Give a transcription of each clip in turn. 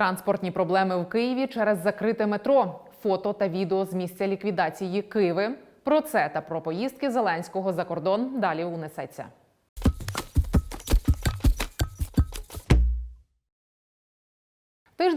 Транспортні проблеми в Києві через закрите метро. Фото та відео з місця ліквідації Киви. Про це та про поїздки Зеленського за кордон далі унесеться.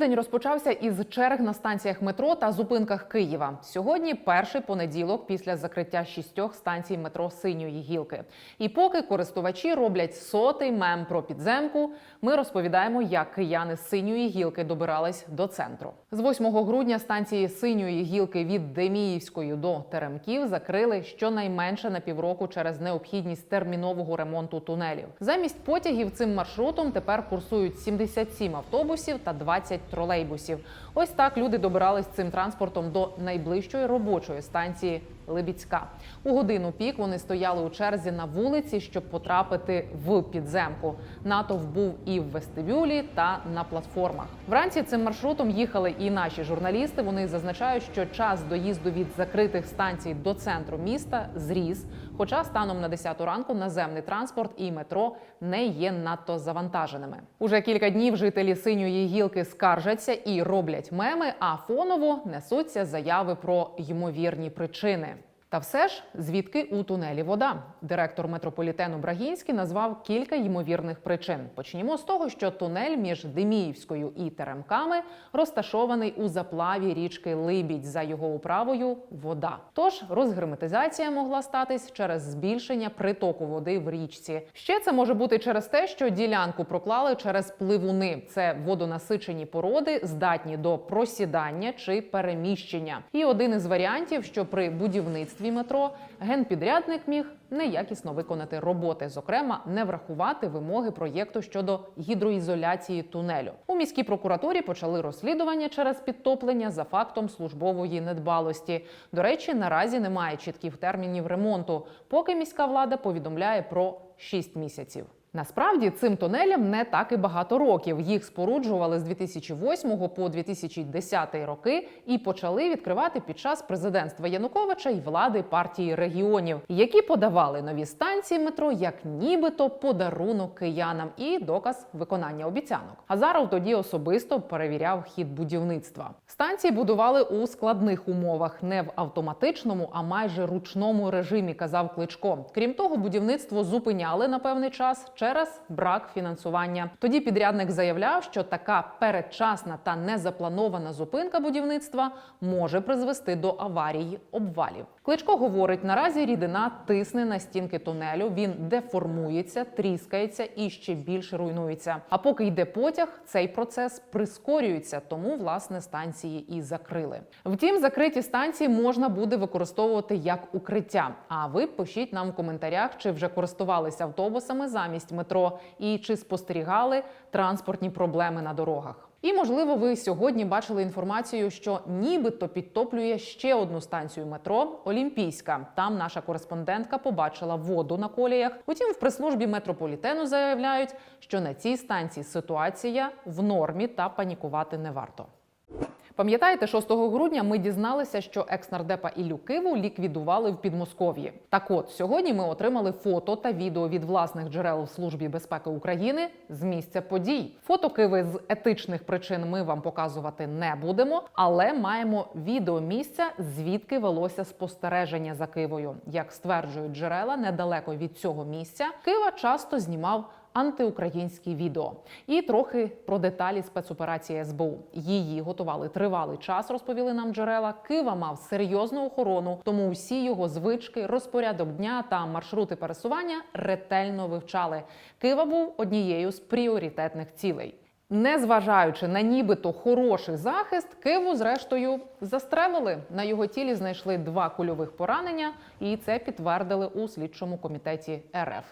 Тиждень розпочався із черг на станціях метро та зупинках Києва. Сьогодні перший понеділок після закриття шістьох станцій метро синьої гілки. І поки користувачі роблять сотий мем про підземку, ми розповідаємо, як кияни з синьої гілки добирались до центру. З 8 грудня станції синьої гілки від Деміївської до Теремків закрили щонайменше на півроку через необхідність термінового ремонту тунелів. Замість потягів цим маршрутом тепер курсують 77 автобусів та 20 тролейбусів. Ось так люди добирались цим транспортом до найближчої робочої станції Либіцька. У годину пік вони стояли у черзі на вулиці, щоб потрапити в підземку. Натовп був і в вестибюлі та на платформах. Вранці цим маршрутом їхали і наші журналісти. Вони зазначають, що час доїзду від закритих станцій до центру міста зріс. Хоча станом на 10 ранку наземний транспорт і метро не є надто завантаженими. Уже кілька днів жителі синьої гілки скаржаться і роблять меми, а фоново несуться заяви про ймовірні причини. Та все ж, звідки у тунелі вода? Директор метрополітену Брагінський назвав кілька ймовірних причин. Почнімо з того, що тунель між Деміївською і Теремками розташований у заплаві річки Либідь. За його управою вода. Тож розгерметизація могла статись через збільшення притоку води в річці. Ще це може бути через те, що ділянку проклали через пливуни. Це водонасичені породи, здатні до просідання чи переміщення. І один із варіантів, що при будівництві метро генпідрядник міг неякісно виконати роботи, зокрема, не врахувати вимоги проєкту щодо гідроізоляції тунелю. У міській прокуратурі почали розслідування через підтоплення за фактом службової недбалості. До речі, наразі немає чітких термінів ремонту, поки міська влада повідомляє про 6 місяців. Насправді цим тунелям не так і багато років. Їх споруджували з 2008 по 2010 роки і почали відкривати під час президентства Януковича і влади партії регіонів, які подавали нові станції метро як нібито подарунок киянам і доказ виконання обіцянок. Азаров тоді особисто перевіряв хід будівництва. Станції будували у складних умовах, не в автоматичному, а майже ручному режимі, казав Кличко. Крім того, будівництво зупиняли на певний час через брак фінансування. Тоді підрядник заявляв, що така передчасна та незапланована зупинка будівництва може призвести до аварії обвалів. Кличко говорить: наразі рідина тисне на стінки тунелю. Він деформується, тріскається і ще більше руйнується. А поки йде потяг, цей процес прискорюється, тому власне станції і закрили. Втім, закриті станції можна буде використовувати як укриття. А ви пишіть нам в коментарях, чи вже користувалися автобусами замість метро і чи спостерігали транспортні проблеми на дорогах. І можливо, ви сьогодні бачили інформацію, що нібито підтоплює ще одну станцію метро Олімпійська. Там наша кореспондентка побачила воду на коліях. Утім, в прес-службі метрополітену заявляють, що на цій станції ситуація в нормі та панікувати не варто. Пам'ятаєте, 6 грудня ми дізналися, що екс-нардепа Іллю Киву ліквідували в Підмосков'ї. Так от сьогодні ми отримали фото та відео від власних джерел в службі безпеки України з місця подій. Фото Киви з етичних причин ми вам показувати не будемо, але маємо відео місця, звідки велося спостереження за Кивою. Як стверджують джерела, недалеко від цього місця Кива часто знімав антиукраїнські відео. І трохи про деталі спецоперації СБУ. Її готували тривалий час, розповіли нам джерела. Кива мав серйозну охорону, тому усі його звички, розпорядок дня та маршрути пересування ретельно вивчали. Кива був однією з пріоритетних цілей. Незважаючи на нібито хороший захист, Киву зрештою застрелили. На його тілі знайшли два кульових поранення, і це підтвердили у слідчому комітеті РФ.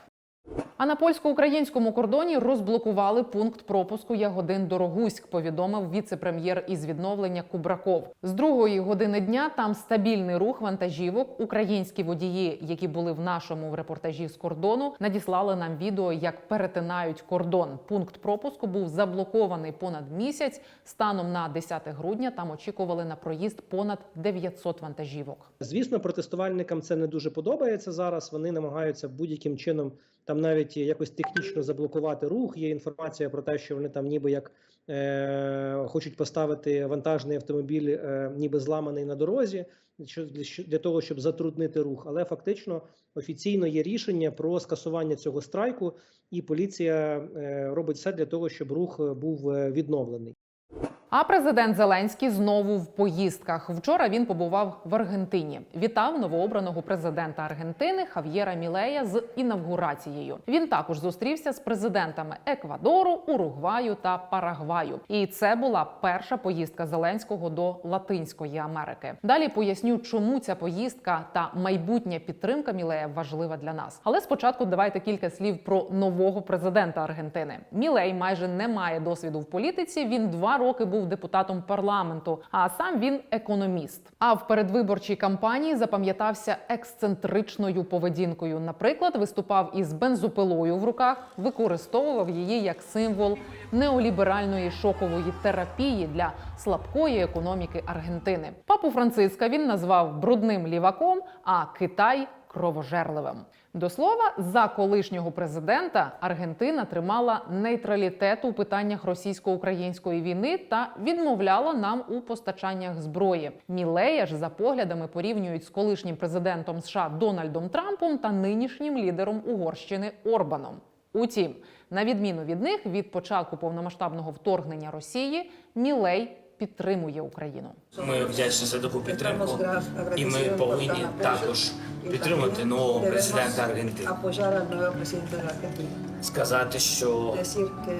А на польсько-українському кордоні розблокували пункт пропуску Ягодин Дорогуськ. Повідомив віце-прем'єр із відновлення Кубраков. З другої години дня там стабільний рух вантажівок. Українські водії, які були в нашому репортажі з кордону, надіслали нам відео, як перетинають кордон. Пункт пропуску був заблокований понад місяць. Станом на 10 грудня там очікували на проїзд понад 900 вантажівок. Звісно, протестувальникам це не дуже подобається зараз. Вони намагаються будь-яким чином там навіть якось технічно заблокувати рух. Є інформація про те, що вони там ніби як е, хочуть поставити вантажний автомобіль, е, ніби зламаний на дорозі, що для, того, щоб затруднити рух. Але фактично офіційно є рішення про скасування цього страйку, і поліція е, робить все для того, щоб рух був е, відновлений. А президент Зеленський знову в поїздках. Вчора він побував в Аргентині. Вітав новообраного президента Аргентини Хав'єра Мілея з інавгурацією. Він також зустрівся з президентами Еквадору, Уругваю та Парагваю. І це була перша поїздка Зеленського до Латинської Америки. Далі поясню, чому ця поїздка та майбутня підтримка Мілея важлива для нас. Але спочатку давайте кілька слів про нового президента Аргентини. Мілей майже не має досвіду в політиці. Він два роки був депутатом парламенту, а сам він економіст. А в передвиборчій кампанії запам'ятався ексцентричною поведінкою. Наприклад, виступав із бензопилою в руках, використовував її як символ неоліберальної шокової терапії для слабкої економіки Аргентини. Папу Франциска він назвав брудним ліваком, а Китай кровожерливим. До слова, за колишнього президента Аргентина тримала нейтралітет у питаннях російсько-української війни та відмовляла нам у постачаннях зброї. Мілея ж за поглядами порівнюють з колишнім президентом США Дональдом Трампом та нинішнім лідером Угорщини Орбаном. Утім, на відміну від них, від початку повномасштабного вторгнення Росії Мілей підтримує Україну. Ми вдячні за таку підтримку, і ми повинні також підтримати нового президента Аргентини. Сказати, що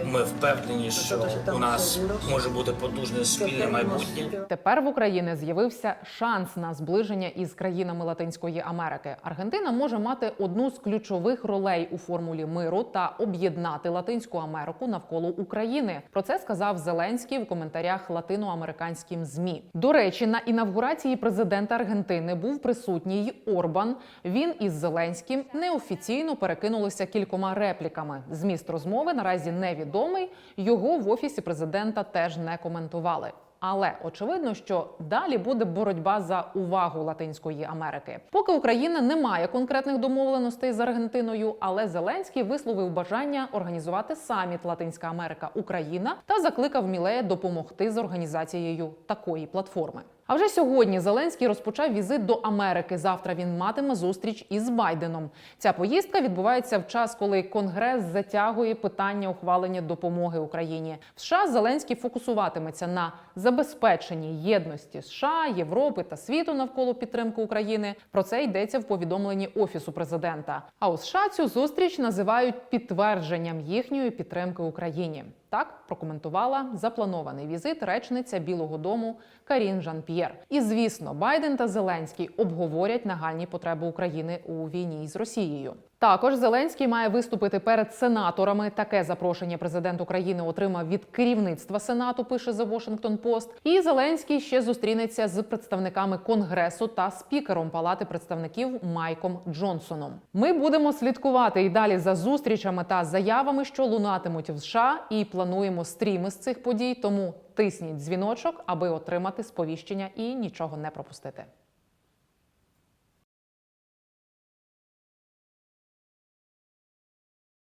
ми впевнені, що у нас може бути потужне спільне майбутнє. Тепер в Україні з'явився шанс на зближення із країнами Латинської Америки. Аргентина може мати одну з ключових ролей у формулі миру та об'єднати Латинську Америку навколо України. Про це сказав Зеленський в коментарях латиноамериканським змі. До речі, на інавгурації президента Аргентини був присутній Орбан. Він із Зеленським неофіційно перекинулися кількома репліками. Зміст розмови наразі невідомий. Його в офісі президента теж не коментували. Але очевидно, що далі буде боротьба за увагу Латинської Америки. Поки Україна не має конкретних домовленостей з Аргентиною, але Зеленський висловив бажання організувати саміт Латинська Америка Україна та закликав Мілея допомогти з організацією такої платформи. А вже сьогодні Зеленський розпочав візит до Америки. Завтра він матиме зустріч із Байденом. Ця поїздка відбувається в час, коли Конгрес затягує питання ухвалення допомоги Україні. В США Зеленський фокусуватиметься на забезпеченні єдності США, Європи та світу навколо підтримки України. Про це йдеться в повідомленні офісу президента. А у США цю зустріч називають підтвердженням їхньої підтримки Україні. Так прокоментувала запланований візит речниця Білого Дому Карін Жан-П'єр. І звісно, Байден та Зеленський обговорять нагальні потреби України у війні з Росією. Також Зеленський має виступити перед сенаторами. Таке запрошення президент України отримав від керівництва сенату. Пише The Washington Post. І Зеленський ще зустрінеться з представниками конгресу та спікером Палати представників Майком Джонсоном. Ми будемо слідкувати і далі за зустрічами та заявами, що лунатимуть в США, і плануємо стріми з цих подій. Тому тисніть дзвіночок, аби отримати сповіщення і нічого не пропустити.